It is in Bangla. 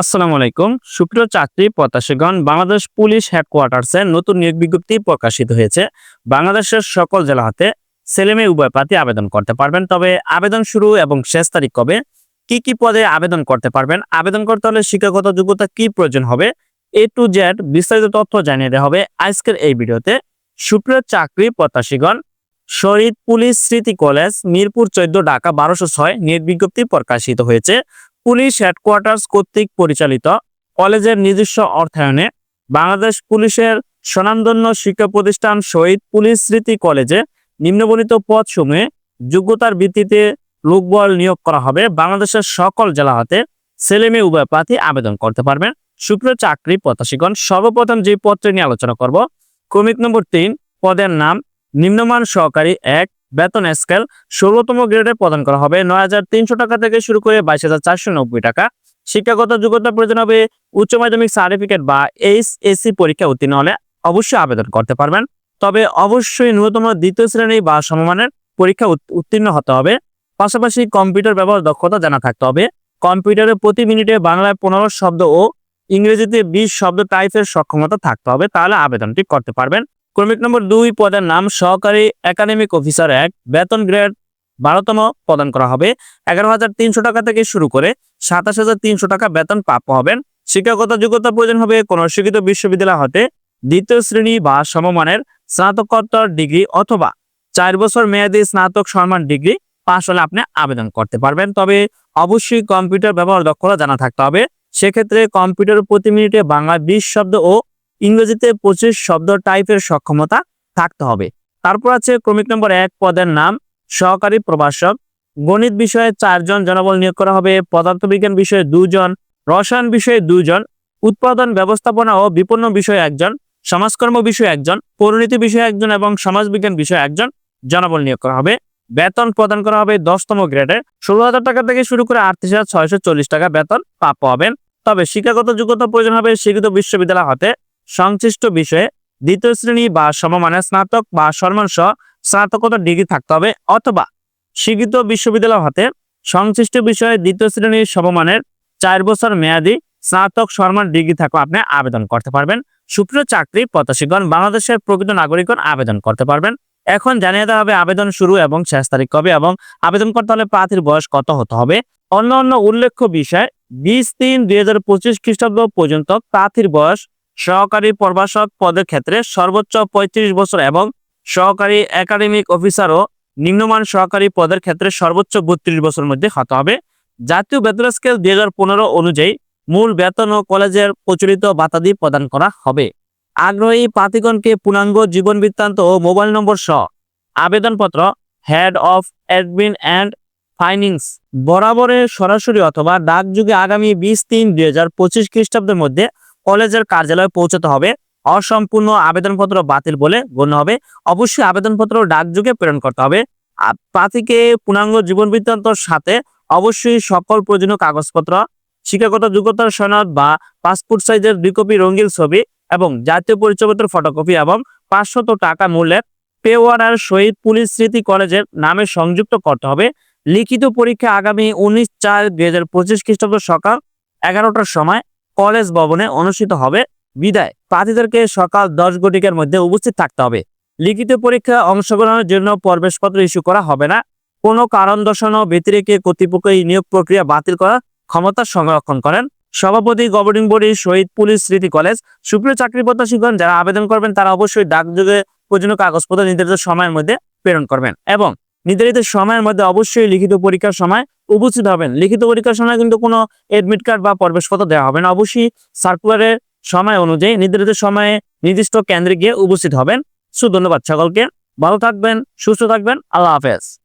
আসসালামু আলাইকুম। সুপ্রিয় চাকরি প্রত্যাশীগণ, বাংলাদেশ পুলিশ হেডকোয়ার্টার্সে নতুন নিয়োগ বিজ্ঞপ্তি প্রকাশিত হয়েছে। বাংলাদেশের সকল জেলা হাতে ছেলেমেয়ে উভয় প্রার্থী আবেদন করতে পারবেন। তবে আবেদন শুরু এবং শেষ তারিখ কবে? কি কি পদে আবেদন করতে পারবেন? আবেদন করতে হলে শিক্ষাগত যোগ্যতা কি প্রয়োজন হবে? এ টু জেড বিস্তারিত তথ্য জানিয়ে দেওয়া হবে আজকের এই ভিডিওতে। সুপ্রিয় চাকরি প্রত্যাশীগণ শহীদ পুলিশ স্মৃতি কলেজ, মিরপুর চোদ্দ, ঢাকা বারোশো ছয় নিয়োগ বিজ্ঞপ্তি প্রকাশিত হয়েছে। পুলিশ হেডকোয়ার্টার্স কর্তৃক পরিচালিত কলেজের নিজস্ব অর্থায়নে বাংলাদেশ পুলিশের স্বনামধন্য শিক্ষা প্রতিষ্ঠান শহীদ পুলিশ স্মৃতি কলেজে নিম্নবর্ণিত পদসমূহে যোগ্যতার ভিত্তিতে লোকবল নিয়োগ করা হবে। বাংলাদেশের সকল জেলা হাতে ছেলে মেয়ে উভয় প্রার্থী আবেদন করতে পারবেন। সুপ্রিয় চাকরি প্রত্যাশীগণ, সর্বপ্রথম যে পদটি নিয়ে আলোচনা করব, ক্রমিক নম্বর তিন, পদের নাম নিম্নমান সহকারী এক বেতন স্কেল ষোলোতম গ্রেডে প্রদান করা হবে। নয় হাজার তিনশো টাকা থেকে শুরু করে বাইশ টাকা। শিক্ষাগত যোগ্যতা প্রয়োজন হবে উচ্চ মাধ্যমিক সার্টিফিকেট বা এইচ এসসি পরীক্ষা উত্তীর্ণ হলে অবশ্যই আবেদন করতে পারবেন। তবে অবশ্যই ন্যূনতম দ্বিতীয় শ্রেণি বা সমমানের পরীক্ষা উত্তীর্ণ হতে হবে। পাশাপাশি কম্পিউটার ব্যবহার দক্ষতা জানা থাকতে হবে। কম্পিউটারে প্রতি মিনিটে বাংলায় পনেরো শব্দ ও ইংরেজিতে বিশ শব্দ টাইপের সক্ষমতা থাকতে হবে। তাহলে আবেদনটি করতে পারবেন। ক্রমিক নম্বর দুই পদের নাম সহকারী একাডেমিক অফিসার এক। বেতন গ্রেড বারোতম প্রদান করা হবে। এগারো হাজার তিনশো টাকা থেকে শুরু করে সাতাশ হাজার তিনশো টাকা বেতন প্রাপ্য হবেন। শিক্ষাগত যোগ্যতা প্রয়োজন হবে কোন শিক্ষিত বিশ্ববিদ্যালয় হতে দ্বিতীয় শ্রেণি বা সমমানের স্নাতকোত্তর ডিগ্রি অথবা চার বছর মেয়াদী স্নাতক সম্মান ডিগ্রি পাশ হলে আপনি আবেদন করতে পারবেন। তবে অবশ্যই কম্পিউটার ব্যবহার দক্ষতা জানা থাকতে হবে। সেক্ষেত্রে কম্পিউটার প্রতি মিনিটে বাংলা বিশ শব্দ ও ইংরেজিতে পঁচিশ শব্দ টাইপের সক্ষমতা থাকতে হবে। তারপর আছে ক্রমিক নম্বর এক, পদের নাম, সহকারী প্রভাষক। গণিত বিষয়ে চারজন জনবল নিয়োগ করা হবে, পদার্থবিজ্ঞান বিষয়ে দুজন, রসায়ন বিষয়ে দুজন, উৎপাদন ব্যবস্থাপনা ও বিপন্ন বিষয়ে একজন, সমাজকর্ম বিষয়ে একজন পরিণতি বিষয়ে একজন এবং সমাজবিজ্ঞান বিষয়ে একজন জনবল নিয়োগ করা হবে। বেতন প্রদান করা হবে দশতম গ্রেডের ষোলো হাজার টাকা থেকে শুরু করে আটত্রিশ হাজার ছয়শো চল্লিশ টাকা বেতন প্রাপ্য হবেন। তবে শিক্ষাগত যোগ্যতা প্রয়োজন হবে শিক্ষিত বিশ্ববিদ্যালয় হতে। সংশ্লিষ্ট বিষয়ে দ্বিতীয় শ্রেণি বা সমমানের স্নাতক বা সহ স্নাতকোত্তর ডিগ্রি থাকতে হবে অথবা স্বীকৃত বিশ্ববিদ্যালয় হতে সংশ্লিষ্ট বিষয়ে দ্বিতীয় শ্রেণির সমমানের চার বছর মেয়াদি স্নাতক সম্মান ডিগ্রি থাকলে আপনি আবেদন করতে পারবেন। সুপ্রিয় চাকরি প্রত্যাশীগণ, বাংলাদেশের প্রকৃত নাগরিকগণ আবেদন করতে পারবেন। এখন জানিয়ে দেওয়া হবে আবেদন শুরু এবং শেষ তারিখ কবে এবং আবেদন করতে হলে প্রার্থীর বয়স কত হতে হবে। অন্য অন্য উল্লেখ্য বিষয়, বিশ তিন দুই হাজার পঁচিশ খ্রিস্টাব্দ পর্যন্ত প্রার্থীর বয়স সহকারী প্রভাষক পদের ক্ষেত্রে সর্বোচ্চ পঁয়ত্রিশ বছর এবং সহকারী একাডেমিক অফিসার ও নিম্নমান সহকারী পদের ক্ষেত্রে সর্বোচ্চ বত্রিশ বছরের মধ্যে হতে হবে। জাতীয় বেতন স্কেল দুই হাজার পনেরো অনুযায়ী মূল বেতন ও কলেজের প্রচলিত বাতাদি প্রদান করা হবে। আগ্রহী প্রার্থীগণকে পূর্ণাঙ্গ জীবন বৃত্তান্ত ও মোবাইল নম্বর সহ আবেদনপত্র, head of admin and finance বরাবরে সরাসরি অথবা ডাকযুগে আগামী বিশ তিন দুই হাজার পঁচিশ খ্রিস্টাব্দের মধ্যে কলেজের কার্যালয়ে পৌঁছতে হবে। অসম্পূর্ণ আবেদনপত্র বাতিল বলে গণ্য হবে। অবশ্যই আবেদনপত্র ডাকযোগে প্রেরণ করতে হবে। প্রার্থীকে পূর্ণাঙ্গ জীবন বৃত্তান্তর সাথে অবশ্যই সকল প্রয়োজনীয় কাগজপত্র, শিক্ষাগত যোগ্যতার সনদ বা পাসপোর্ট সাইজের দুই কপি রঙিন ছবি এবং জাতীয় পরিচয়পত্রের ফটোকপি এবং পাঁচশত টাকা মূল্যের পেওয়ারার শহীদ পুলিশ স্মৃতি কলেজের নামে সংযুক্ত করতে হবে। লিখিত পরীক্ষা আগামী উনিশ চার দুই হাজার পঁচিশ খ্রিস্টাব্দ সকাল এগারোটার সময় কলেজ ভবনে অনুষ্ঠিত হবে। বিদায়। প্রার্থীদেরকে সকাল দশ ঘটিকার মধ্যে উপস্থিত থাকতে হবে। লিখিত পরীক্ষা অংশগ্রহণের জন্য প্রবেশপত্র ইস্যু করা হবে না। কোনো কারণ দর্শানো, ব্যতিরেকে কর্তৃপক্ষ এই নিয়োগ প্রক্রিয়া বাতিল করার ক্ষমতা সংরক্ষণ করেন। সভাপতি, গভর্নিং বডি শহীদ পুলিশ স্মৃতি কলেজ। সুপ্রিয় চাকরি প্রত্যাশীগণ, যারা আবেদন করবেন, তারা অবশ্যই ডাকযোগে প্রয়োজনীয় কাগজপত্র, নির্ধারিত সময়ের মধ্যে প্রেরণ করবেন। এবং নির্ধারিত সময়ের মধ্যে অবশ্যই লিখিত পরীক্ষার সময় উপস্থিত হবেন। লিখিত পরীক্ষার সময় কিন্তু কোনো এডমিট কার্ড বা প্রবেশপত্র দেওয়া হবে না। অবশ্যই সার্কুলারের সময় অনুযায়ী নির্ধারিত সময়ে নির্দিষ্ট কেন্দ্রে গিয়ে উপস্থিত হবেন। সুধন্যবাদ সকলকে। ভালো থাকবেন, সুস্থ থাকবেন। আল্লাহ হাফেজ।